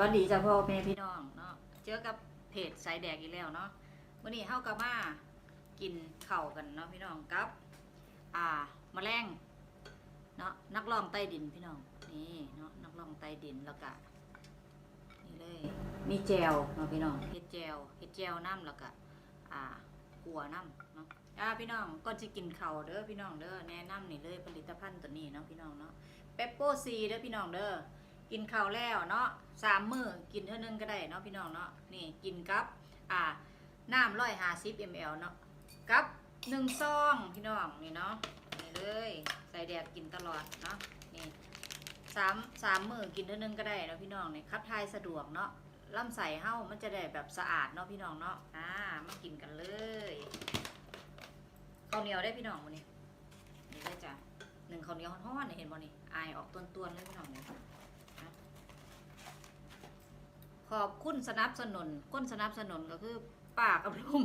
วัสดีจ้าพ่อแม่พี่น้องเนาะเจอกับเพจสายแดกอีกแล้วเนาะวันนี้เฮากับมากินข้าวกันเนาะพี่น้องกับ อ่าแมลงเนาะนักร้องใต้ดินพี่น้องนี่เนาะนักร้องใต้ดินแล้วก็นี่เลยมีแจวเนาะพี่น้องเฮ็ดแจวเฮ็ดแจวน้ำแล้วก็อ่ากัวน้ำเนาะอ่าพี่น้องก่อนจะกินข้าวเด้อพี่น้องเด้อแนะนำนี่เลยผลิตภัณฑ์ตัวนี้เนาะพี่น้องเนาะเปปโปซีเด้อพี่น้องเด้อ กินข้าวแล้วเนาะสามมือกินเท่านึงก็ได้เนาะพี่น้องเนาะนี่กินกับอ่าน้ำร้อยห้าสิบมลเนาะกับหนึ่งซองพี่น้องนี่เนาะนี่เลยใส่แดดกินตลอดเนาะนี่สามสามมือกินเท่านึงก็ได้เนาะพี่น้องนี่ขับถ่ายสะดวกเนาะลำไส้เฮ้ามันจะได้แบบสะอาดเนาะพี่น้องเนาะอ่ามากินกันเลยข้าวเหนียวได้พี่น้องวันนี้นี่เลยจ้ะหนึ่งข้าวเหนียวฮ้อนๆนี่เห็นบ่นี่อายออกต้วนๆเลยพี่น้องเนี่ย ขอบคุณสนับสนุนก้นสนับสนุนก็คือป้ากับลุง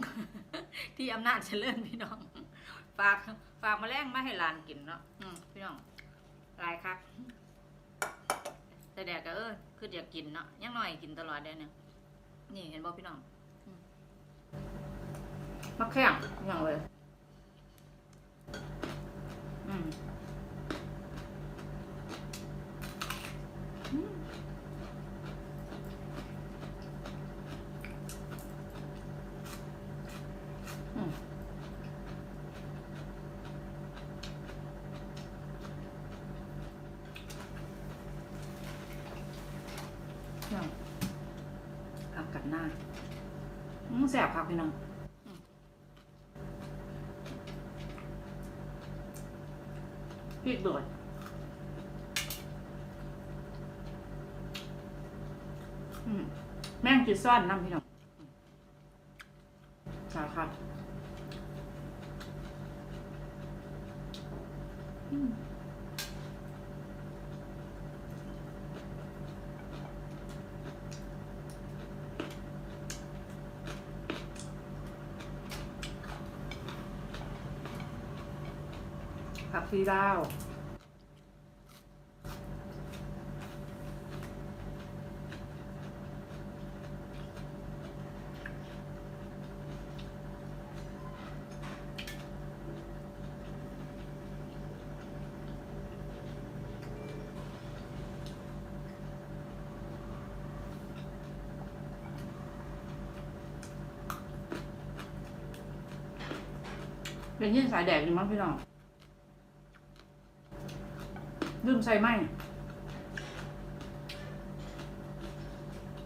ที่อำนาจเจริญพี่น้องฝากฝากมาแรงมาให้หลานกินเนาะพี่น้องลายคักแต่แดกก็เออคืออยากกินเนาะยังหน่อยกินตลอดเด้เนี่ยนี่เห็นบ่พี่น้องมมักแข้งอย่างเลย อืมอืม อืมพี่น้องผั กัดหน้าแสบครับพี่น้องพริกโดดแม่งจีซ่อนน้ำพี่น้องใช่ครั ผักชีลาวเป็นยี่สายแดกอยู่มั้งพี่น้อง ลืมใส่ไหม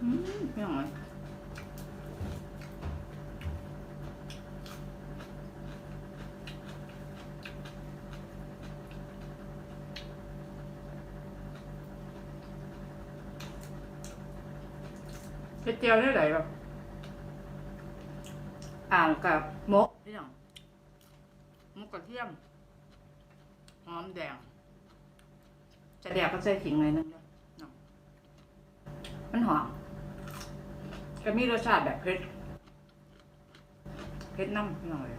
อืมพี่น้องเอ้ยเป็ดเจียวได้ไหนแบบอ่านกับมกพี่น้องมกกระเทียม หอมแดง จะแดกก็ใส่ขิงเลยนึงเด้อเนาะมันหอมก็มีรสชาติแบบเผ็ดเผ็ดน้ำหน่อย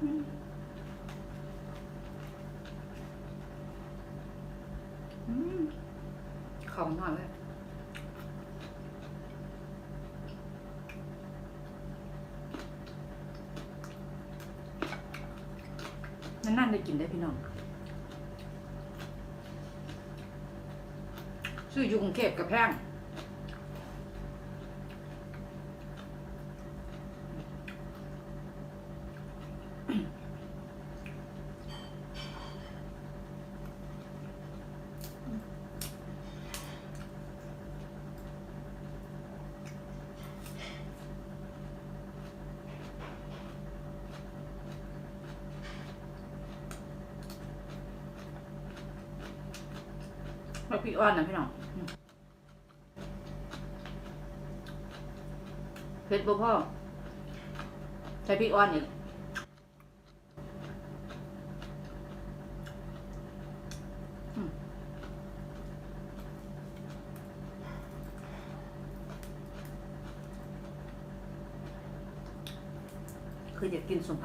อืมอืมของหน่อยเลยันนั่นได้กินได้พี่น้องซื้ออยู่กรุงเทพกับแพง มาพี่อ้อนนะพี่น้องเผ็ดบ่พ่อใช้พี่อ้อนอีกคืออยากกินสมผัก